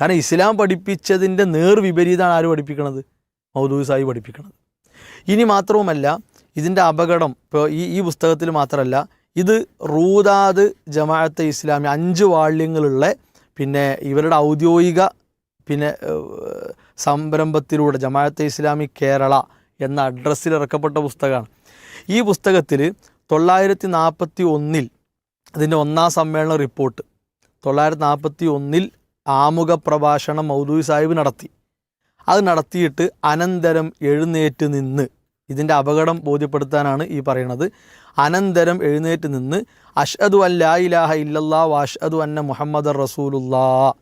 കാരണം ഇസ്ലാം പഠിപ്പിച്ചതിന്റെ നേർ വിപരീതമാണ് ആര് പഠിപ്പിക്കണത്? മൗദൂദ് സാഹിബ് പഠിപ്പിക്കണത്. ഇനി മാത്രവുമല്ല ഇതിന്റെ അപകടം ഇപ്പോൾ ഈ ഈ പുസ്തകത്തിൽ മാത്രമല്ല ഇത് റൂദാദ് ജമാഅത്തെ ഇസ്ലാമി അഞ്ച് വാള്യങ്ങളുള്ള പിന്നെ ഇവരുടെ ഔദ്യോഗിക പിന്നെ സംരംഭത്തിലൂടെ ജമാഅത്തെ ഇസ്ലാമി കേരള എന്ന അഡ്രസ്സിൽ ഇറക്കപ്പെട്ട പുസ്തകമാണ്. ഈ പുസ്തകത്തിൽ തൊള്ളായിരത്തി നാൽപ്പത്തി ഒന്നിൽ അതിന്റെ ഒന്നാം സമ്മേളന റിപ്പോർട്ട്. തൊള്ളായിരത്തി നാൽപ്പത്തി ഒന്നിൽ ആമുഖ പ്രഭാഷണം മൗദൂയി സാഹിബ് നടത്തി. അത് നടത്തിയിട്ട് അനന്തരം എഴുന്നേറ്റ് നിന്ന് ഇതിന്റെ അപകടം ബോധ്യപ്പെടുത്താനാണ് ഈ പറയണത്. അനന്തരം എഴുന്നേറ്റ് നിന്ന് അഷ്അദു അല്ലാ ഇലാഹ ഇല്ലല്ലാ വാഷ്അദു അന്ന മുഹമ്മദ് റസൂലുല്ലാ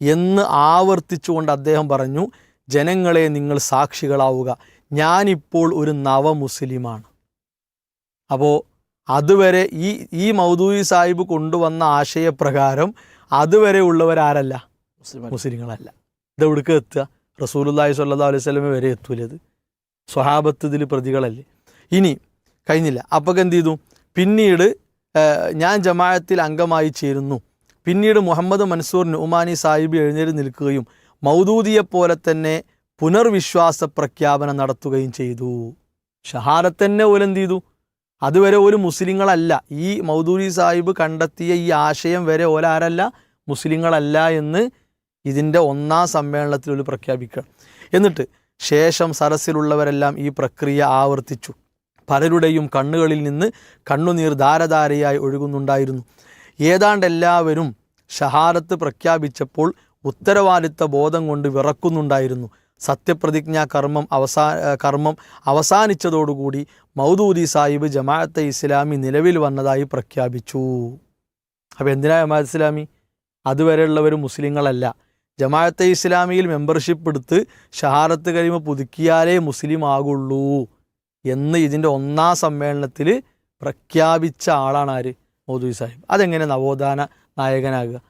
എന്ന് ആവർത്തിച്ചുകൊണ്ട് അദ്ദേഹം പറഞ്ഞു ജനങ്ങളെ നിങ്ങൾ സാക്ഷികളാവുക. ഞാനിപ്പോൾ ഒരു നവമുസ്ലിമാണ്. അപ്പോൾ അതുവരെ ഈ ഈ മൗദൂയി സാഹിബ് കൊണ്ടുവന്ന ആശയപ്രകാരം അതുവരെ ഉള്ളവരാരല്ല മുസ്ലിം മുസ്ലിങ്ങളല്ല. ഇത് എവിടേക്ക് എത്തുക? റസൂലുല്ലാഹി സ്വല്ലല്ലാഹു അലൈഹി സ്വലമെ വരെ എത്തൂലത്. സ്വഹാബത്ത് ഇതിൽ പ്രതികളല്ലേ. ഇനി കഴിഞ്ഞില്ല. അപ്പോൾ എന്ത് ചെയ്തു? പിന്നീട് ഞാൻ ജമാഅത്തിൽ അംഗമായി ചേരുന്നു. പിന്നീട് മുഹമ്മദ് മൻസൂർ നുമാനി സാഹിബ് എഴുന്നേറ്റ് നിൽക്കുകയും മൗദൂദിയെപ്പോലെ തന്നെ പുനർവിശ്വാസ പ്രഖ്യാപനം നടത്തുകയും ചെയ്തു. ഷഹാദത്തന്നെ പോലെ എന്ത് ചെയ്തു? അതുവരെ ഒരു മുസ്ലിങ്ങളല്ല. ഈ മൗദൂരി സാഹിബ് കണ്ടെത്തിയ ഈ ആശയം വരെ ഓലാരല്ല മുസ്ലിങ്ങളല്ല എന്ന് ഇതിന്റെ ഒന്നാം സമ്മേളനത്തിൽ ഒരു പ്രഖ്യാപിക്കുക. എന്നിട്ട് ശേഷം സരസിലുള്ളവരെല്ലാം ഈ പ്രക്രിയ ആവർത്തിച്ചു. പലരുടെയും കണ്ണുകളിൽ നിന്ന് കണ്ണുനീർ ധാരധാരയായി ഒഴുകുന്നുണ്ടായിരുന്നു. ഏതാണ്ട് എല്ലാവരും ഷഹാരത്ത് പ്രഖ്യാപിച്ചപ്പോൾ ഉത്തരവാദിത്ത ബോധം കൊണ്ട് വിറക്കുന്നുണ്ടായിരുന്നു. സത്യപ്രതിജ്ഞാ കർമ്മം അവസാ കർമ്മം അവസാനിച്ചതോടുകൂടി മൗദൂദി സാഹിബ് ജമാഅത്തെ ഇസ്ലാമി നിലവിൽ വന്നതായി പ്രഖ്യാപിച്ചു. അപ്പോൾ എന്തിനാ ജമാഅത്ത് ഇസ്ലാമി? അതുവരെയുള്ളവർ മുസ്ലിങ്ങളല്ല. ജമാഅത്തെ ഇസ്ലാമിയിൽ മെമ്പർഷിപ്പ് എടുത്ത് ഷഹാറത്ത് കരിമ പുതുക്കിയാലേ മുസ്ലിം ആകുള്ളൂ എന്ന് ഇതിന്റെ ഒന്നാം സമ്മേളനത്തിൽ പ്രഖ്യാപിച്ച ആളാണ് ആര്? മൗദൂദി സാഹിബ്. അതെങ്ങനെ നവോത്ഥാന നായകനാകുക?